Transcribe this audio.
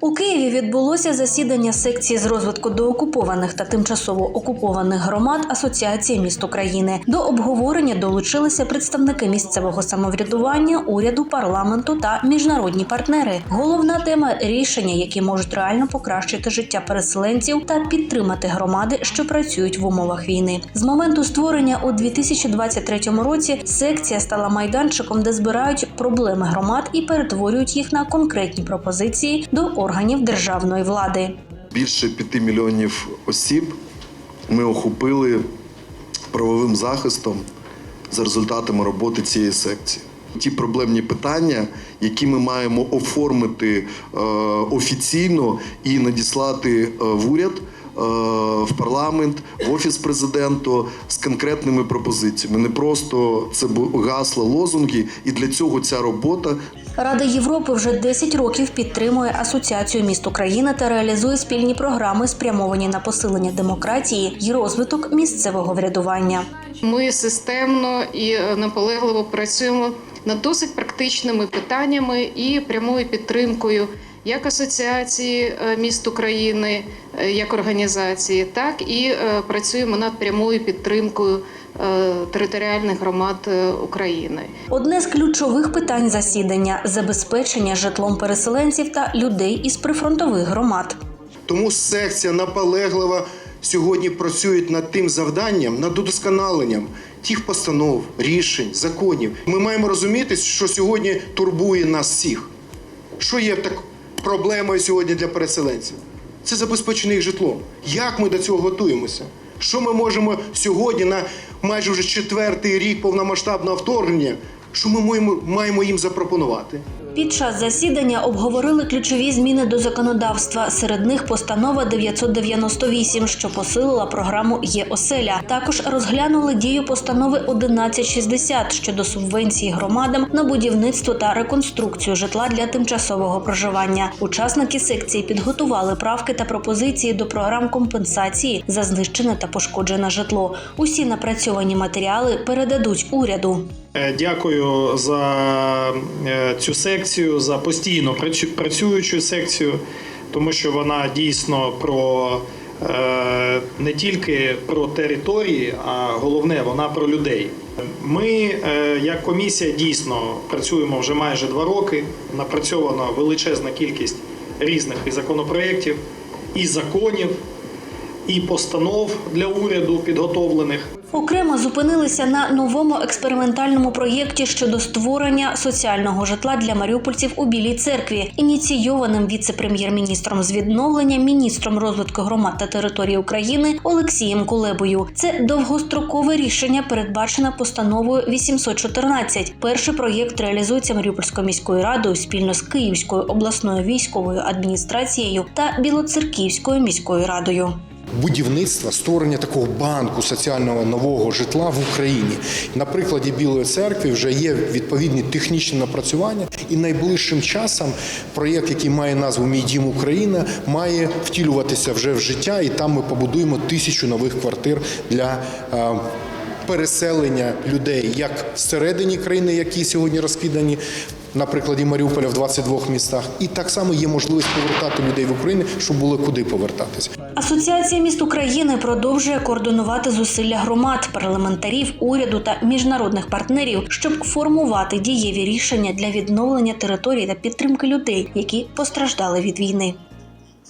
У Києві відбулося засідання секції з розвитку доокупованих та тимчасово окупованих громад Асоціації міст України. До обговорення долучилися представники місцевого самоврядування, уряду, парламенту та міжнародні партнери. Головна тема рішення, які можуть реально покращити життя переселенців та підтримати громади, що працюють в умовах війни. З моменту створення у 2023 році секція стала майданчиком, де збирають проблеми громад і перетворюють їх на конкретні пропозиції до органів державної влади. Більше 5 мільйонів осіб ми охопили правовим захистом за результатами роботи цієї секції. Ті проблемні питання, які ми маємо оформити е, офіційно і надіслати е, в уряд, в парламент, в офіс президента з конкретними пропозиціями. Не просто це гасла, лозунги, і для цього ця робота Рада Європи вже 10 років підтримує Асоціацію міст України та реалізує спільні програми, спрямовані на посилення демократії і розвиток місцевого врядування. Ми системно і е, наполегливо працюємо над досить практичними питаннями і прямою підтримкою як Асоціації е, міст України е, як організації, так і е, працюємо над прямою підтримкою територіальних громад України. Одне з ключових питань засідання забезпечення житлом переселенців та людей із прифронтових громад. Тому секція наполегливо сьогодні працює над тим завданням, над удосконаленням тих постанов, рішень, законів. Ми маємо розуміти, що сьогодні турбує нас всіх. Що є так проблемою сьогодні для переселенців? Це забезпечення їх житлом. Як ми до цього готуємося? Що ми можемо сьогодні на майже вже четвертий рік повномасштабного вторгнення? Що ми маємо, їм запропонувати? Під час засідання обговорили ключові зміни до законодавства. Серед них постанова 998, що посилила програму Є оселя. Також розглянули дію постанови 1160 щодо субвенції громадам на будівництво та реконструкцію житла для тимчасового проживання. Учасники секції підготували правки та пропозиції до програм компенсації за знищене та пошкоджене житло. Усі напрацьовані матеріали передадуть уряду. Е, Дякую за е, цю секцію, за постійно працю- працюючу секцію, тому що вона дійсно про е, не тільки про території, а головне, вона про людей. Ми, е, як комісія, дійсно працюємо вже майже два роки. Напрацьована величезна кількість різних і законопроєктів, і законів, і постанов для уряду підготовлених. Окремо зупинилися на новому експериментальному проєкті щодо створення соціального житла для маріупольців у Білій церкві, ініційованим віце-прем'єр-міністром з відновлення, міністром розвитку громад та території України Олексієм Кулебою. Це довгострокове рішення, передбачене постановою 814. Перший проєкт реалізується Маріупольською міською радою спільно з Київською обласною військовою адміністрацією та Білоцерківською міською радою. Будівництва, створення такого банку соціального нового житла в Україні. На прикладі Білої церкви вже є відповідні технічні напрацювання, і найближчим часом проєкт, який має назву Мій дім Україна, має втілюватися вже в життя, і там ми побудуємо тисячу нових квартир для. е, Переселення людей як всередині країни, які сьогодні розкидані на прикладі Маріуполя в 22 містах, і так само є можливість повертати людей в Україну, щоб було куди повертатися. Асоціація міст України продовжує координувати зусилля громад, парламентарів, уряду та міжнародних партнерів, щоб формувати дієві рішення для відновлення територій та підтримки людей, які постраждали від війни.